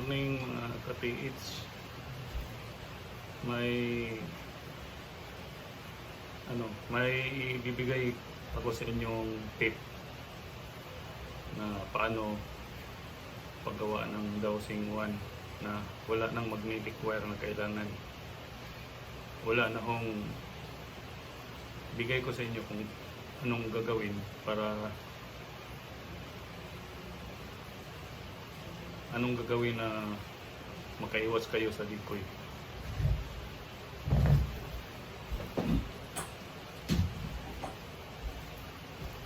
morning mga ka-PH. May ano, may ibibigay ako sa inyong tip na paano paggawa ng dowsing 1 na wala nang magnetic wire na kailangan. Wala na hong bigay ko sa inyo kung anong gagawin para anong gagawin na makaiwas kayo sa likoy.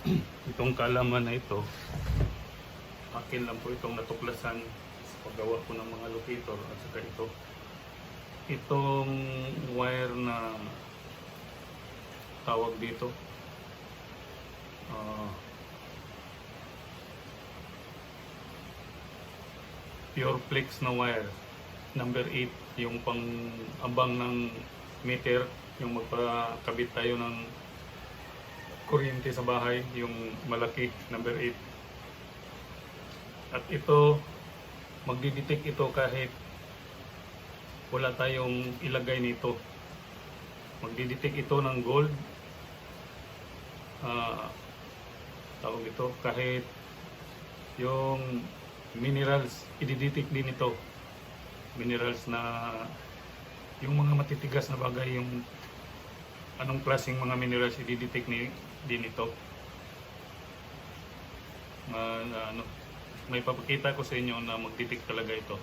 itong kalaman na ito, akin lang po itong natuklasan sa paggawa ko ng mga locator at saka ito. Itong wire na tawag dito, ah, pure flex na wire. Number 8 yung pang abang ng meter yung magpakabit tayo ng kuryente sa bahay yung malaki number 8 at ito magdidetect ito kahit wala tayong ilagay nito. Magdidetect ito ng gold. Ah tawag ito kahit yung minerals ididetect din ito. Minerals na yung mga matitigas na bagay yung anong klaseng mga minerals ididetect ni din ito. Na ano may papakita ko sa inyo na magdetect talaga ito.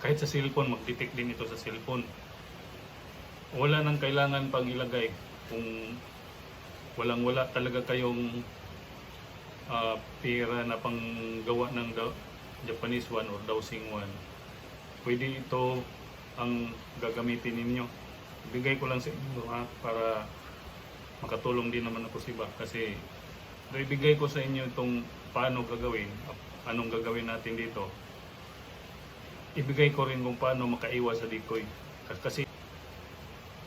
Kahit sa cellphone magdetect din ito sa cellphone. Wala nang kailangan pang ilagay kung walang wala talaga kayong ah, pera na pang gawa ng Japanese one or dowsing one pwede ito ang gagamitin ninyo. Bigay ko lang sa inyo ha, para makatulong din naman ako sa iba. Kasi ibigay ko sa inyo itong paano gagawin anong gagawin natin dito. Ibigay ko rin kung paano makaiwas sa decoy. Kasi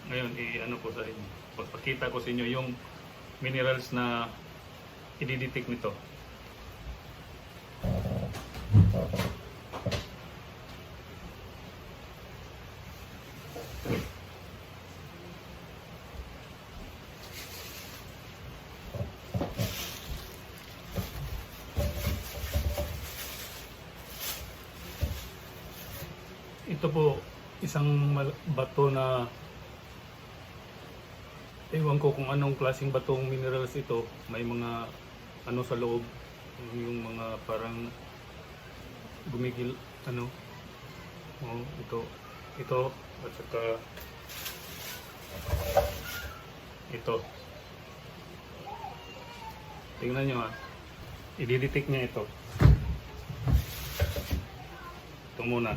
ngayon i-ano ko sa inyo pagpakita ko sa inyo yung minerals na ididetect nito ito po isang bato na ewan ko kung anong klaseng batong minerals ito. May mga ano sa loob yung mga parang gumigil ano oh, ito ito at saka ito. Tingnan nyo ha ididetect niya ito. Ito muna.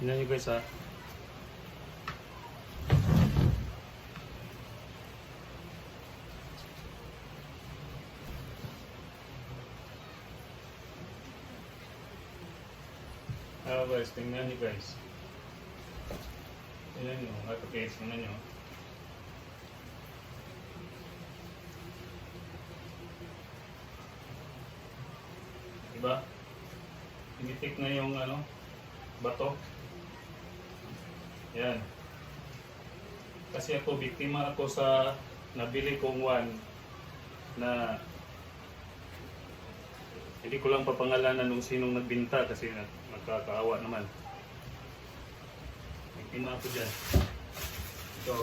Tingnan nyo guys ha Ah, guys, tingnan nyo guys. Tingnan nyo, ito guys, tingnan nyo. Diba? Tinitik na yung ano, bato. Yan. Kasi ako, biktima ako sa nabili kong one na hindi ko lang papangalanan nung sinong nagbinta kasi nag- nagkakaawa naman. Biktima ako dyan. Ito.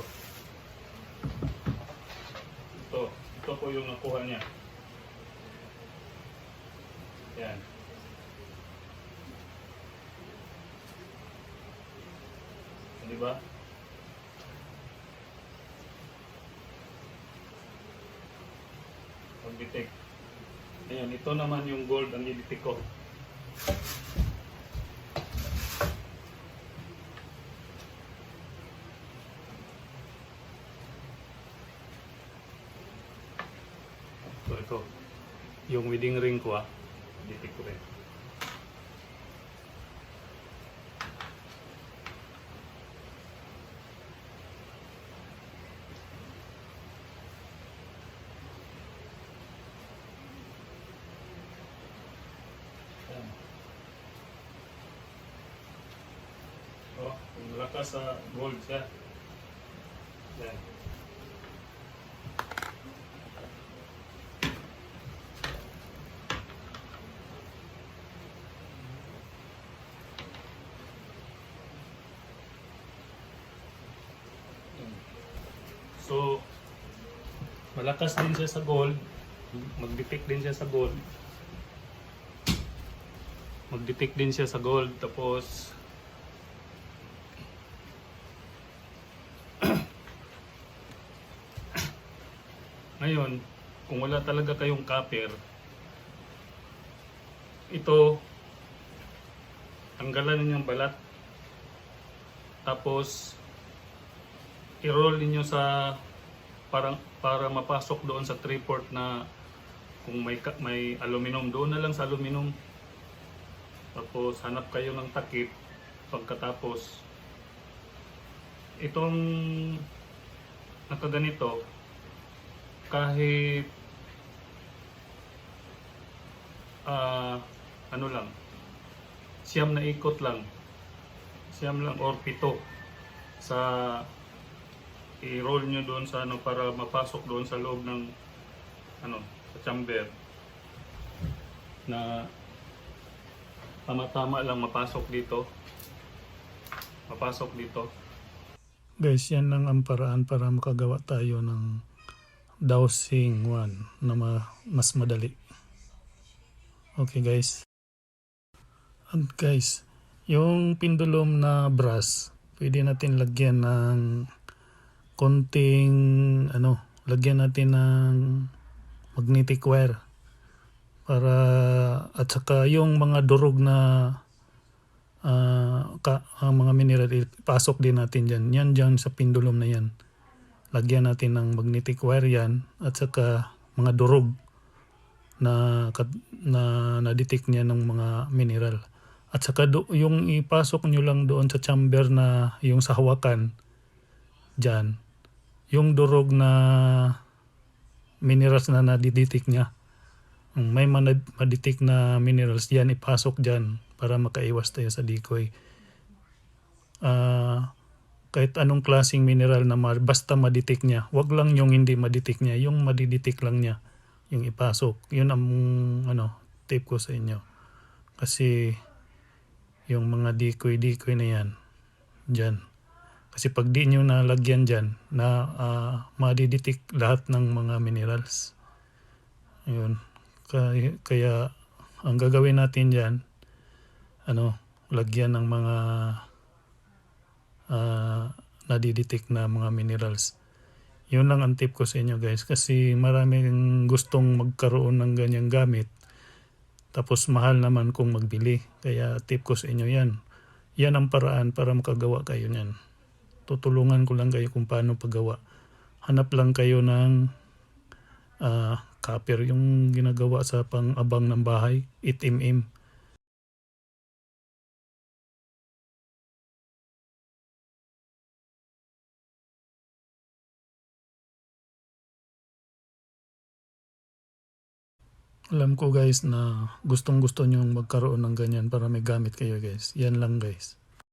Ito. Ito po yung nakuha niya. Yan. Di ba? Pag-detect. Ayan, ito naman yung gold ang i-detect ko. to. Yung wedding ring ko ah. Dito ko rin. Oh, lakas sa gold siya. Yan. So, malakas din siya sa gold. Mag-detect din siya sa gold. Mag-detect din siya sa gold. Tapos, ngayon, kung wala talaga kayong copper, ito, tanggalan ninyo ang balat. Tapos, i-roll ninyo sa parang para mapasok doon sa three port na kung may may aluminum. Doon na lang sa aluminum. Tapos hanap kayo ng takip. Pagkatapos itong nakaganito kahit ah ano lang siyam na ikot lang. Siyam lang or pito sa i-roll nyo doon sa ano para mapasok doon sa loob ng ano sa chamber na tama-tama lang mapasok dito mapasok dito Guys, yan lang ang paraan para makagawa tayo ng dowsing one na ma- mas madali. Okay guys. And guys, yung pendulum na brass, pwede natin lagyan ng konting ano, lagyan natin ng magnetic wire para at saka yung mga durog na ah, ka, ang mga mineral ipasok din natin dyan. Yan dyan sa pendulum na yan. Lagyan natin ng magnetic wire yan at saka mga durog na na na-detect niya ng mga mineral. At saka do, yung ipasok nyo lang doon sa chamber na yung sa hawakan dyan, yung durog na minerals na na-detect niya. Kung May ma-detect na minerals dyan, ipasok dyan para makaiwas tayo sa decoy. Ah, kahit anong klaseng mineral na ma- basta ma-detect niya, wag lang yung hindi ma-detect niya, yung ma-detect lang niya, yung ipasok. Yun ang ano, tip ko sa inyo. Kasi yung mga decoy-decoy na yan, dyan. Kasi pag di nyo nalagyan dyan, na uh, madidetect lahat ng mga minerals. Ayun. Kaya, kaya ang gagawin natin dyan, ano, lagyan ng mga uh, nadidetect na mga minerals. Yun lang ang tip ko sa inyo guys kasi maraming gustong magkaroon ng ganyang gamit tapos mahal naman kung magbili. Kaya tip ko sa inyo yan. Yan ang paraan para makagawa kayo niyan. Tutulungan ko lang kayo kung paano paggawa. Hanap lang kayo ng ah, copper yung ginagawa sa pang-abang ng bahay. Itim-im. Alam ko guys na gustong gusto nyong magkaroon ng ganyan para may gamit kayo guys. Yan lang guys.